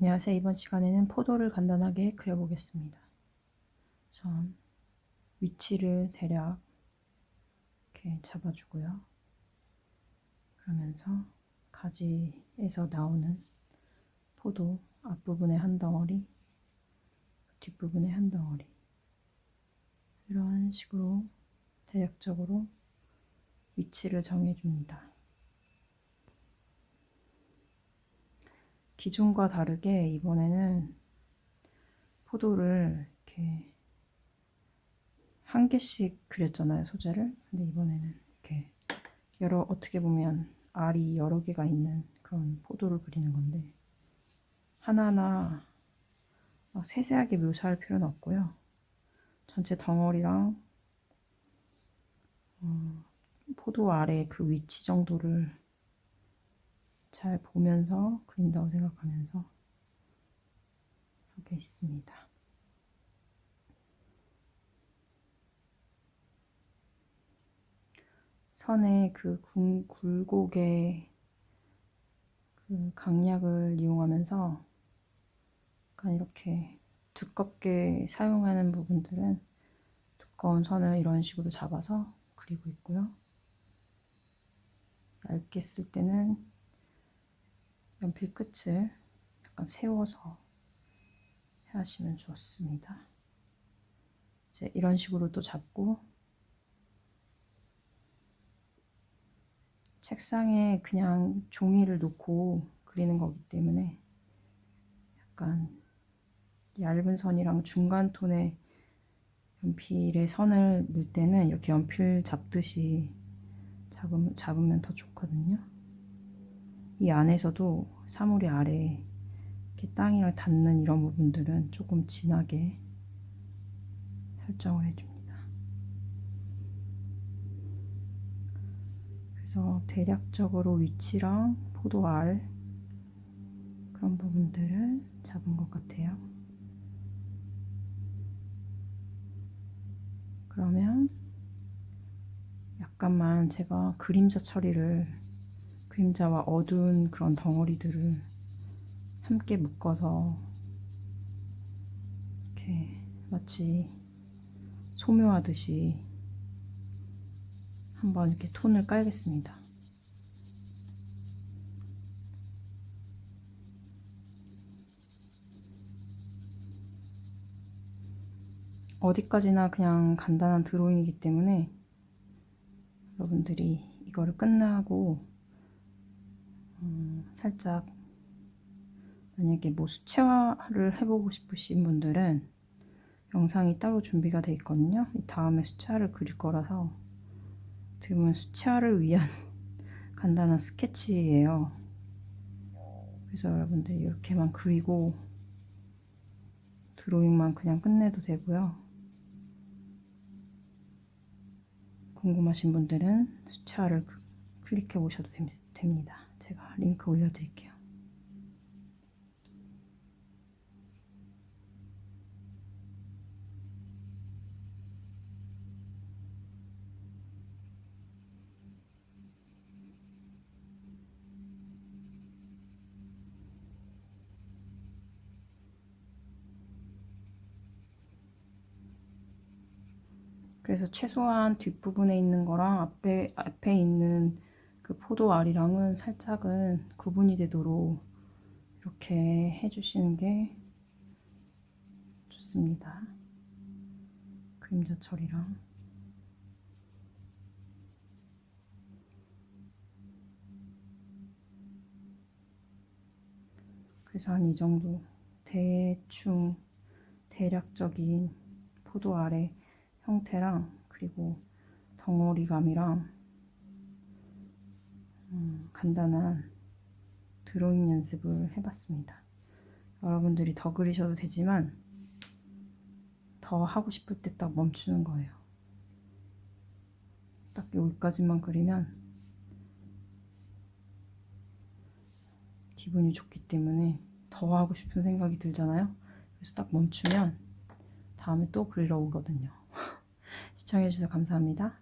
안녕하세요. 이번 시간에는 포도를 간단하게 그려보겠습니다. 전 위치를 대략 이렇게 잡아주고요. 그러면서 가지에서 나오는 포도 앞부분에 한 덩어리, 뒷부분에 한 덩어리 이런 식으로 대략적으로 위치를 정해줍니다. 기존과 다르게 이번에는 포도를 이렇게 한 개씩 그렸잖아요, 소재를. 근데 이번에는 이렇게 여러, 어떻게 보면 알이 여러 개가 있는 그런 포도를 그리는 건데, 하나하나 막 세세하게 묘사할 필요는 없고요. 전체 덩어리랑 어, 포도 알의 그 위치 정도를 잘 보면서 그린다고 생각하면서 하게 있습니다. 선에 그 굴곡의 그 강약을 이용하면서 약간 이렇게 두껍게 사용하는 부분들은 두꺼운 선을 이런 식으로 잡아서 그리고 있고요. 얇게 쓸 때는 연필 끝을 약간 세워서 하시면 좋습니다. 이제 이런 식으로 또 잡고 책상에 그냥 종이를 놓고 그리는 거기 때문에 약간 얇은 선이랑 중간 톤의 연필의 선을 넣을 때는 이렇게 연필 잡듯이 잡으면, 잡으면 더 좋거든요. 이 안에서도 사물이 아래 이렇게 땅이랑 닿는 이런 부분들은 조금 진하게 설정을 해줍니다. 그래서 대략적으로 위치랑 포도알 그런 부분들을 잡은 것 같아요. 그러면 약간만 제가 그림자 처리를 그림자와 어두운 그런 덩어리들을 함께 묶어서 이렇게 마치 소묘하듯이 한번 이렇게 톤을 깔겠습니다. 어디까지나 그냥 간단한 드로잉이기 때문에 여러분들이 이거를 끝나고 음, 살짝 만약에 뭐 수채화를 해보고 싶으신 분들은 영상이 따로 준비가 돼 있거든요. 다음에 수채화를 그릴 거라서 드문 수채화를 위한 간단한 스케치예요. 그래서 여러분들 이렇게만 그리고 드로잉만 그냥 끝내도 되고요. 궁금하신 분들은 수채화를 클릭해 보셔도 됩니다. 제가 링크 올려드릴게요. 그래서 최소한 뒷부분에 있는 거랑 앞에, 앞에 있는 그 포도 알이랑은 살짝은 구분이 되도록 이렇게 해주시는 게 좋습니다. 그림자 처리랑. 그래서 한 이 정도 대충 대략적인 포도 알의 형태랑 그리고 덩어리감이랑 음, 간단한 드로잉 연습을 해봤습니다. 여러분들이 더 그리셔도 되지만 더 하고 싶을 때 딱 멈추는 거예요. 딱 여기까지만 그리면 기분이 좋기 때문에 더 하고 싶은 생각이 들잖아요. 그래서 딱 멈추면 다음에 또 그리러 오거든요. 시청해주셔서 감사합니다.